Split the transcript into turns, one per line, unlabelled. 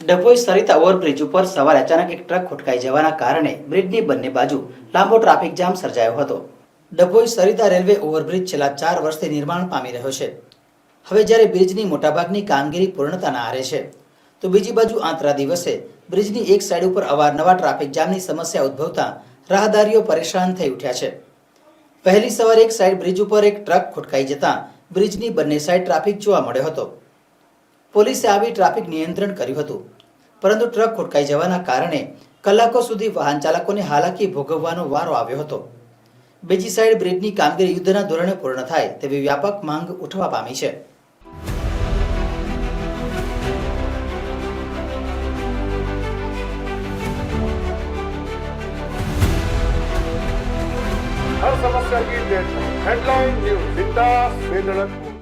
Dabhoi Sarita overbridge ઉપર સવારે અચાનક એક ટ્રક ખોટકાઈ જવાના કારણે બ્રિજની બંને બાજુ લાંબો ટ્રાફિક જામ સર્જાયો હતો. ડભોઈ સરિતા રેલવે ઓવરબ્રિજ છેલ્લા ચાર વર્ષથી નિર્માણ પામી રહ્યો છે. હવે જ્યારે બ્રિજની મોટાભાગની કામગીરી પૂર્ણતાના આરે છે, તો બીજી બાજુ આંતરા દિવસે બ્રિજની એક સાઈડ ઉપર અવારનવાર ટ્રાફિક જામની સમસ્યા ઉદ્ભવતા રાહદારીઓ પરેશાન થઈ ઉઠ્યા છે. પહેલી સવારે એક સાઈડ બ્રિજ ઉપર એક ટ્રક ખોટકાઈ જતાં બ્રિજની બંને સાઈડ ટ્રાફિક જોવા મળ્યો હતો. પોલીસે આવી ટ્રાફિક નિયંત્રણ કર્યું હતું. પરંતુ ટ્રક ખોટકાઈ જવાના કારણે કલાકો સુધી વાહન ચાલકોને હાલાકી ભોગવવાનો વારો આવ્યો હતો. બીજી સાઈડ બ્રિજની કામગીરી યુદ્ધના ધોરણે પૂર્ણ થાય તેવી વ્યાપક માંગ ઉઠવા પામી છે.
સમસ્યા ગીર દેશ હેડલાઇન ન્યૂઝ વિંદાસ બેદળક